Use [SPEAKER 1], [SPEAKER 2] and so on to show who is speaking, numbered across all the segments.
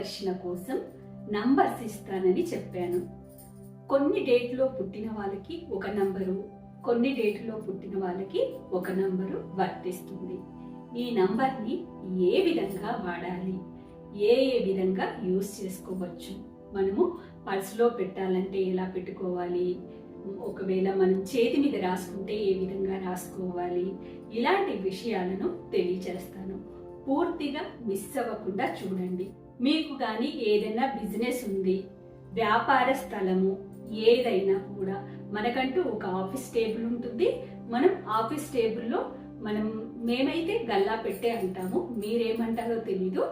[SPEAKER 1] ధనాకర్షణ కోసం నంబర్స్ ఇస్తానని చెప్పాను. కొన్ని డేట్లో పుట్టిన వాళ్ళకి ఒక నంబరు కొన్ని డేట్లో పుట్టిన వాళ్ళకి ఒక నంబరు వర్తిస్తుంది. ఈ నంబర్ని ఏ విధంగా వాడాలి? ఏ ఏ విధంగా యూస్ చేసుకోవచ్చు? మనము పర్సులో పెట్టాలంటే ఎలా పెట్టుకోవాలి? ఒకవేళ మనం చేతి మీద రాసుకుంటే ఏ విధంగా రాసుకోవాలి? ఇలాంటి విషయాలను తెలియచేస్తాను. పూర్తిగా మిస్ అవ్వకుండా చూడండి. మీకు కానీ ఏదైనా బిజినెస్ ఉంది వ్యాపార స్థలము ఏదైనా కూడా మనకంటూ ఒక ఆఫీస్ టేబుల్ ఉంటుంది. మనం ఆఫీస్ టేబుల్లో మనం మేమైతే గల్లా పెట్టే అంటాము మీరేమంటారో తెలీదు.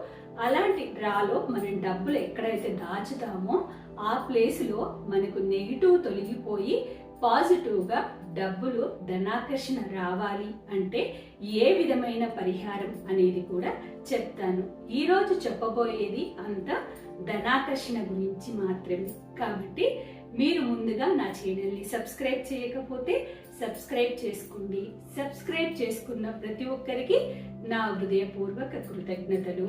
[SPEAKER 1] అలాంటి డ్రాలో మనం డబ్బులు ఎక్కడైతే దాచుతామో ఆ ప్లేస్లో మనకు నెగిటివ్ తొలగిపోయి పాజిటివ్గా డబ్బులు ధనాకర్షణ రావాలి అంటే ఏ విధమైన పరిహారం అనేది కూడా చెప్తాను. ఈరోజు చెప్పబోయేది అంత ధనాకర్షణ గురించి మాత్రమే. కాబట్టి మీరు ముందుగా నా ఛానల్ని సబ్స్క్రైబ్ చేయకపోతే సబ్స్క్రైబ్ చేసుకోండి. సబ్స్క్రైబ్ చేసుకున్న ప్రతి ఒక్కరికి నా హృదయపూర్వక కృతజ్ఞతలు.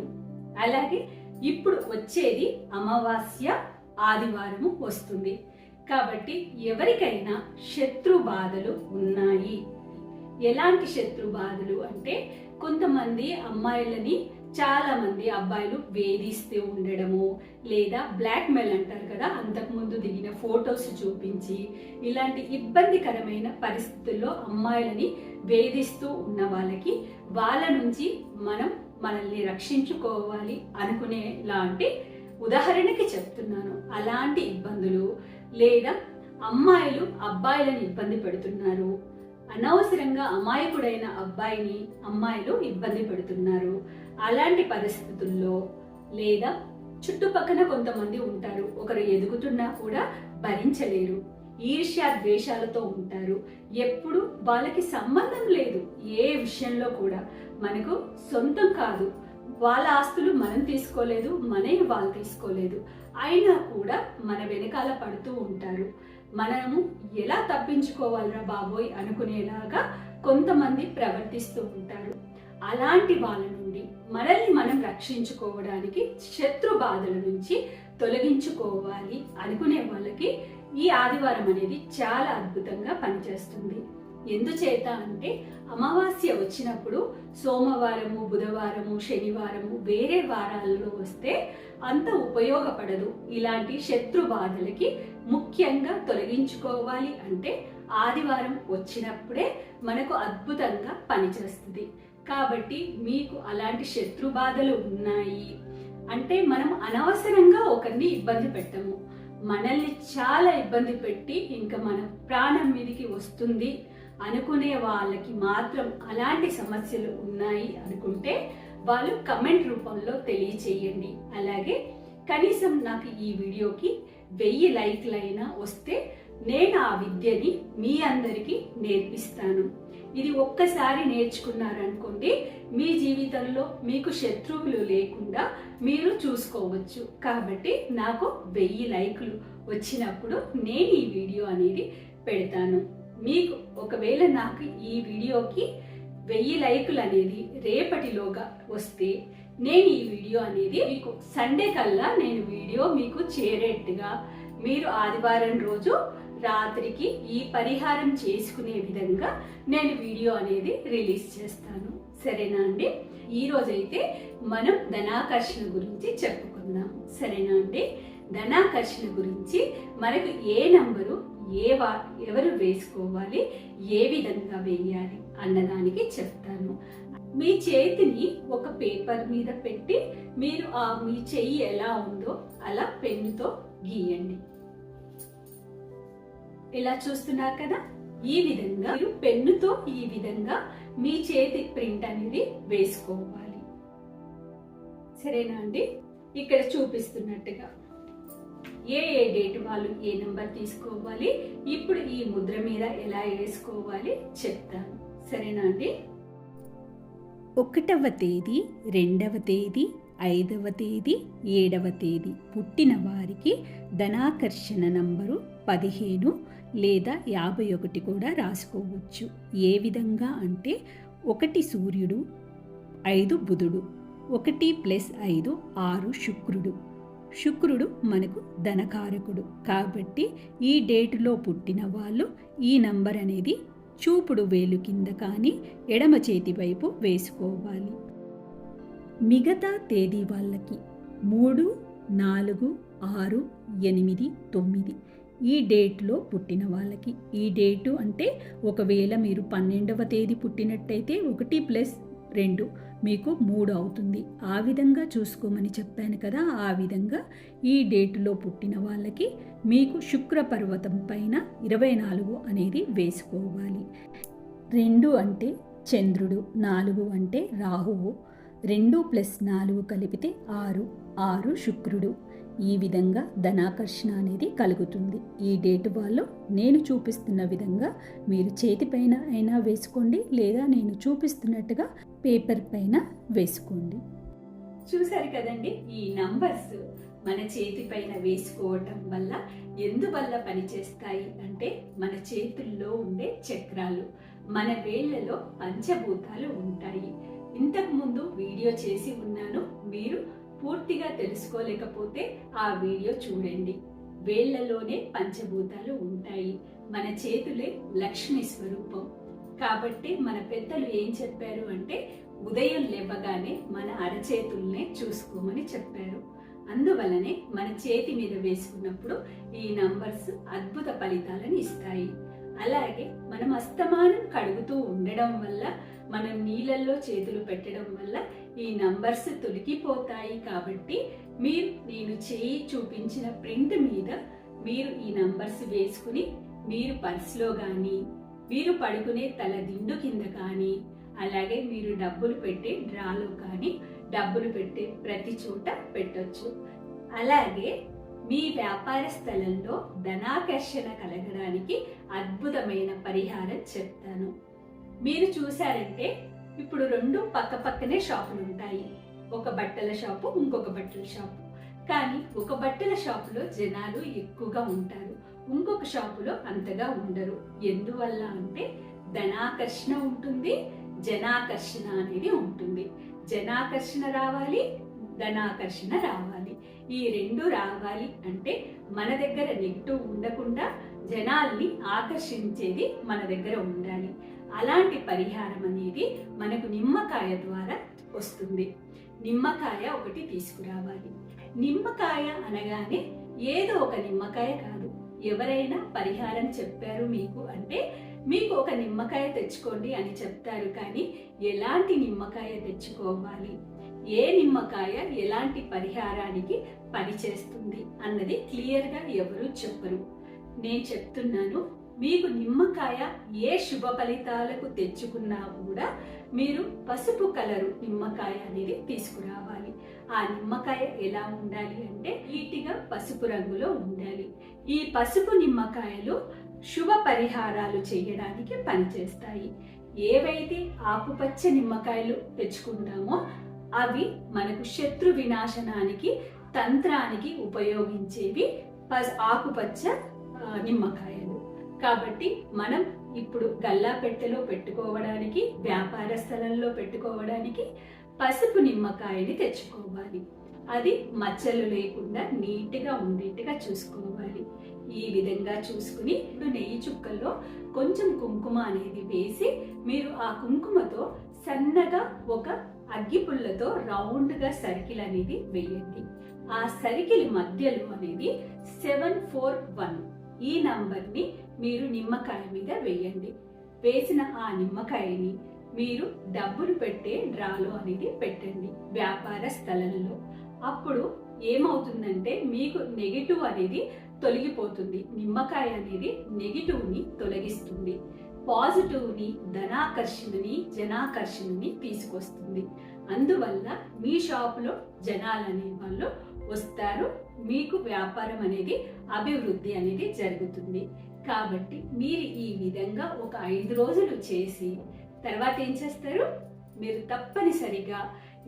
[SPEAKER 1] అలాగే ఇప్పుడు వచ్చేది అమావాస్య ఆదివారము వస్తుంది. కాబట్టి ఎవరికైనా శత్రు బాధలు ఉన్నాయి. ఎలాంటి శత్రు బాధలు అంటే కొంతమంది అమ్మాయిలని చాలా మంది అబ్బాయిలు వేధిస్తూ ఉండడము లేదా బ్లాక్మెయిల్ అంటారు కదా అంతకుముందు దిగిన ఫొటోస్ చూపించి ఇలాంటి ఇబ్బందికరమైన పరిస్థితుల్లో అమ్మాయిలని వేధిస్తూ ఉన్న వాళ్ళకి వాళ్ళ నుంచి మనం మనల్ని రక్షించుకోవాలి అనుకునేలాంటి ఉదాహరణకి చెప్తున్నాను. అలాంటి ఇబ్బందులు లేదా అమ్మాయిలు అబ్బాయిలను ఇబ్బంది పెడుతున్నారు. అనవసరంగా అమాయకుడైన అబ్బాయిని అమ్మాయిలు ఇబ్బంది పెడుతున్నారు. అలాంటి పరిస్థితుల్లో లేదా చుట్టుపక్కన కొంతమంది ఉంటారు. ఒకరు ఎదుగుతున్నా కూడా భరించలేరు. ఈర్ష్య ద్వేషాలతో ఉంటారు. ఎప్పుడు వాళ్ళకి సంబంధం లేదు. ఏ విషయంలో కూడా మనకు సొంతం కాదు. వాళ్ళ ఆస్తులు మనం తీసుకోలేదు మనవి వాళ్ళు తీసుకోలేదు. అయినా కూడా మన వెనకాల పడుతూ ఉంటారు. మనము ఎలా తప్పించుకోవాలరా బాబోయ్ అనుకునేలాగా కొంతమంది ప్రవర్తిస్తూ ఉంటారు. అలాంటి వాళ్ళ నుండి మనల్ని మనం రక్షించుకోవడానికి శత్రు బాధల నుంచి తొలగించుకోవాలి అనుకునే వాళ్ళకి ఈ ఆదివారం అనేది చాలా అద్భుతంగా పనిచేస్తుంది. ఎందుచేత అంటే అమావాస్య వచ్చినప్పుడు సోమవారము బుధవారము శనివారము వేరే వారాలలో వస్తే అంత ఉపయోగపడదు. ఇలాంటి శత్రు బాధలకి ముఖ్యంగా తొలగించుకోవాలి అంటే ఆదివారం వచ్చినప్పుడే మనకు అద్భుతంగా పనిచేస్తుంది. కాబట్టి మీకు అలాంటి శత్రు బాధలు ఉన్నాయి అంటే మనం అనవసరంగా ఒకరిని ఇబ్బంది పెట్టము. మనల్ని చాలా ఇబ్బంది పెట్టి ఇంకా మన ప్రాణం మీదకి వస్తుంది. అనుకునే వాళ్ళకి మాత్రం అలాంటి సమస్యలు ఉన్నాయి అనుకుంటే వాళ్ళు కమెంట్ రూపంలో తెలియచేయండి. అలాగే కనీసం నాకు ఈ వీడియోకి వెయ్యి లైక్లైనా వస్తే నేను ఆ విద్యని మీ అందరికీ నేర్పిస్తాను. ఇది ఒక్కసారి నేర్చుకున్నారనుకోండి మీ జీవితంలో మీకు శత్రువులు లేకుండా మీరు చూసుకోవచ్చు. కాబట్టి నాకు వెయ్యి లైకులు వచ్చినప్పుడు నేను ఈ వీడియో అనేది పెడతాను. మీకు ఒకవేళ నాకు ఈ వీడియోకి వెయ్యి లైకులు అనేది రేపటిలోగా వస్తే నేను ఈ వీడియో అనేది మీకు సండే కల్లా నేను వీడియో మీకు చేరేట్టుగా మీరు ఆదివారం రోజు రాత్రికి ఈ పరిహారం చేసుకునే విధంగా నేను వీడియో అనేది రిలీజ్ చేస్తాను. సరేనా అండి? ఈరోజైతే మనం ధనాకర్షణ గురించి చెప్పుకుందాం. సరేనా అండి? ధనాకర్షణ గురించి మనకు ఏ నంబరు ఏ వా ఎవరు వేసుకోవాలి ఏ విధంగా వేయాలి అన్నదానికి చెప్తాను. మీ చేతిని ఒక పేపర్ మీద పెట్టి మీరు ఆ మీ చెయ్యి ఎలా ఉందో అలా పెన్నుతో గీయండి. ఇలా చూస్తున్నారు కదా? ఈ విధంగా మీరు పెన్నుతో ఈ విధంగా మీ చేతి ప్రింట్ అనేది వేసుకోవాలి. సరేనా అండి? ఇక్కడ చూపిస్తున్నట్టుగా. ఏ ఏ డేట్ వాళ్ళు ఏ నెంబర్ తీసుకోవాలి ఇప్పుడు ఈ ముద్ర మీద ఎలా వేసుకోవాలి చెప్తాను. సరేనా అండి? ఒకటవ తేదీ రెండవ తేదీ ఐదవ తేదీ ఏడవ తేదీ పుట్టిన వారికి ధనాకర్షణ నంబరు పదిహేను లేదా యాభై ఒకటి కూడా రాసుకోవచ్చు. ఏ విధంగా అంటే ఒకటి సూర్యుడు ఐదు బుధుడు ఒకటి ప్లస్ ఐదు ఆరు శుక్రుడు. శుక్రుడు మనకు ధనకారకుడు. కాబట్టి ఈ డేటులో పుట్టిన వాళ్ళు ఈ నంబర్ అనేది చూపుడు వేలు కింద కానీ ఎడమ చేతి వైపు వేసుకోవాలి. మిగతా తేదీ వాళ్ళకి మూడు నాలుగు ఆరు ఎనిమిది తొమ్మిది ఈ డేట్లో పుట్టిన వాళ్ళకి. ఈ డేటు అంటే ఒకవేళ మీరు పన్నెండవ తేదీ పుట్టినట్టయితే ఒకటి ప్లస్ రెండు మీకు మూడు అవుతుంది. ఆ విధంగా చూసుకోమని చెప్పాను కదా ఆ విధంగా ఈ డేటులో పుట్టిన వాళ్ళకి మీకు శుక్ర పర్వతం పైన ఇరవై నాలుగు అనేది వేసుకోవాలి. రెండు అంటే చంద్రుడు నాలుగు అంటే రాహువు రెండు ప్లస్ నాలుగు కలిపితే ఆరు ఆరు శుక్రుడు. ఈ విధంగా ధనాకర్షణ అనేది కలుగుతుంది. ఈ డేట్ వాళ్ళు నేను చూపిస్తున్న విధంగా మీరు చేతిపైన అయినా వేసుకోండి లేదా నేను చూపిస్తున్నట్టుగా పేపర్ పైన వేసుకోండి. చూశారు కదండి ఈ నంబర్స్ మన చేతి పైన వేసుకోవటం వల్ల ఎందువల్ల పనిచేస్తాయి అంటే మన చేతుల్లో ఉండే చక్రాలు మన వేళ్ళలో పంచభూతాలు ఉంటాయి. ఇంతకు ముందు వీడియో చేసి ఉన్నాను మీరు పూర్తిగా తెలుసుకోలేకపోతే ఆ వీడియో చూడండి. వేళ్ళలోనే పంచభూతాలు ఉంటాయి. మన చేతులే లక్ష్మి స్వరూపం. కాబట్టి మన పెద్దలు ఏం చెప్పారు అంటే ఉదయం లేవగానే మన అరచేతుల్నే చూసుకోమని చెప్పారు. అందువలనే మన చేతి మీద వేసుకున్నప్పుడు ఈ నంబర్స్ అద్భుత ఫలితాలను ఇస్తాయి. అలాగే మనం అస్తమానం కడుగుతూ ఉండడం వల్ల మనం నీళ్ళల్లో చేతులు పెట్టడం వల్ల ఈ నంబర్స్ తొలగిపోతాయి కాబట్టి మీరు నేను చేయి చూపించిన ప్రింట్ మీద మీరు ఈ నంబర్స్ వేసుకుని మీరు పర్స్లో కానీ మీరు పడుకునే తల దిండు కింద కానీ అలాగే మీరు డబ్బులు పెట్టే డ్రాలో కానీ డబ్బులు పెట్టే ప్రతి చోట పెట్టొచ్చు. అలాగే మీ వ్యాపార స్థలంలో ధనాకర్షణ కలగడానికి అద్భుతమైన పరిహారం చెప్తాను. మీరు చూసారంటే ఇప్పుడు రెండు పక్క పక్కనే షాపులు ఉంటాయి. ఒక బట్టల షాపు ఇంకొక బట్టల షాపు. కానీ ఒక బట్టల షాపులో జనాలు ఎక్కువగా ఉంటారు. ఇంకొక షాపులో అంతగా ఉండరు. ఎందువల్ల అంటే ధనాకర్షణ ఉంటుంది జనాకర్షణ అనేది ఉంటుంది. జనాకర్షణ రావాలి ధనాకర్షణ రావాలి. ఈ రెండు రావాలి అంటే మన దగ్గర నెగిటివ్ ఉండకుండా జనాల్ని ఆకర్షించేది మన దగ్గర ఉండాలి. అలాంటి పరిహారం అనేది మనకు నిమ్మకాయ ద్వారా వస్తుంది. నిమ్మకాయ ఒకటి తీసుకురావాలి. నిమ్మకాయ అనగానే ఏదో ఒక నిమ్మకాయ కాదు. ఎవరైనా పరిహారం చెప్పారు మీకు అంటే మీకు ఒక నిమ్మకాయ తెచ్చుకోండి అని చెప్తారు కానీ ఎలాంటి నిమ్మకాయ తెచ్చుకోవాలి? ఏ నిమ్మకాయ ఎలాంటి పరిహారానికి పనిచేస్తుంది అన్నది క్లియర్గా ఎవరు చెప్పరు. నేను చెప్తున్నాను మీకు నిమ్మకాయ ఏ శుభ ఫలితాలకు తెచ్చుకున్నా కూడా మీరు పసుపు కలరు నిమ్మకాయ అనేది తీసుకురావాలి. ఆ నిమ్మకాయ ఎలా ఉండాలి అంటే నీటిగా పసుపు రంగులో ఉండాలి. ఈ పసుపు నిమ్మకాయలు శుభ పరిహారాలు చేయడానికి పనిచేస్తాయి. ఏవైతే ఆకుపచ్చ నిమ్మకాయలు తెచ్చుకుంటామో అవి మనకు శత్రు వినాశనానికి తంత్రానికి ఉపయోగించేవి ఆకుపచ్చ నిమ్మకాయ. కాబట్టి మనం ఇప్పుడు గల్లా పెట్టెలో పెట్టుకోవడానికి వ్యాపార స్థలంలో పెట్టుకోవడానికి పసుపు నిమ్మకాయని తెచ్చుకోవాలి. అది మచ్చలు లేకుండా నీట్గా ఉండేట్టుగా చూసుకోవాలి. ఈ విధంగా చూసుకుని నెయ్యి చుక్కల్లో కొంచెం కుంకుమ అనేది వేసి మీరు ఆ కుంకుమతో సన్నగా ఒక అగ్గిపుల్లతో రౌండ్గా సర్కిల్ అనేది వేయండి. ఆ సర్కిల్ మధ్యలో అనేది సెవెన్ ఫోర్ వన్ ఈ నంబర్ని మీరు నిమ్మకాయ మీద వేయండి. వేసిన ఆ నిమ్మకాయని మీరు డబ్బులు పెట్టే డ్రాలో అనేది పెట్టండి వ్యాపార స్థలంలో. అప్పుడు ఏమవుతుందంటే మీకు నెగిటివ్ అనేది తొలగిపోతుంది. నిమ్మకాయ అనేది నెగిటివ్ని తొలగిస్తుంది. పాజిటివ్ని ధనాకర్షణని జనాకర్షణని తీసుకొస్తుంది. అందువల్ల మీ షాపులో జనాలు అనే వాళ్ళు వస్తారు. మీకు వ్యాపారం అనేది అభివృద్ధి అనేది జరుగుతుంది. కాబట్టి మీరు ఈ విధంగా ఒక ఐదు రోజులు చేసి తర్వాత ఏం చేస్తారు? మీరు తప్పనిసరిగా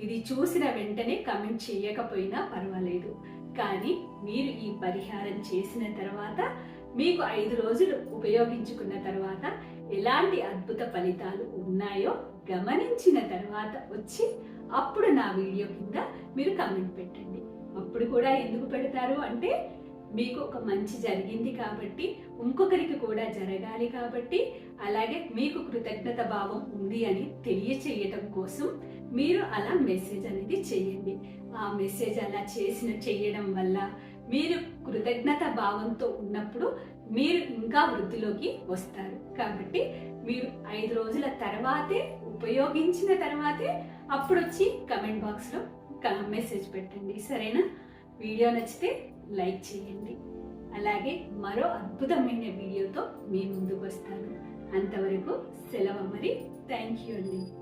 [SPEAKER 1] ఇది చూసిన వెంటనే కమెంట్ చేయకపోయినా పర్వాలేదు. కానీ మీరు ఈ పరిహారం చేసిన తర్వాత మీకు ఐదు రోజులు ఉపయోగించుకున్న తర్వాత ఎలాంటి అద్భుత ఫలితాలు ఉన్నాయో గమనించిన తర్వాత వచ్చి అప్పుడు నా వీడియో కింద మీరు కమెంట్ పెట్టండి. అప్పుడు కూడా ఎందుకు పెడతారు అంటే మీకు ఒక మంచి జరిగింది కాబట్టి ఇంకొకరికి కూడా జరగాలి కాబట్టి అలాగే మీకు కృతజ్ఞత భావం ఉంది అని తెలియచేయటం కోసం మీరు అలా మెసేజ్ అనేది చేయండి. ఆ మెసేజ్ అలా చేసిన చేయడం వల్ల మీరు కృతజ్ఞత భావంతో ఉన్నప్పుడు మీరు ఇంకా వృద్ధిలోకి వస్తారు. కాబట్టి మీరు ఐదు రోజుల తర్వాతే ఉపయోగించిన తర్వాతే అప్పుడు వచ్చి కమెంట్ బాక్స్లో మెసేజ్ పెట్టండి సరేనా? వీడియో నచ్చితే లైక్ చేయండి. అలాగే మరో అద్భుతమైన వీడియోతో మీ ముందుకు వస్తాను. అంతవరకు సెలవు మరి థ్యాంక్ యూ అండి.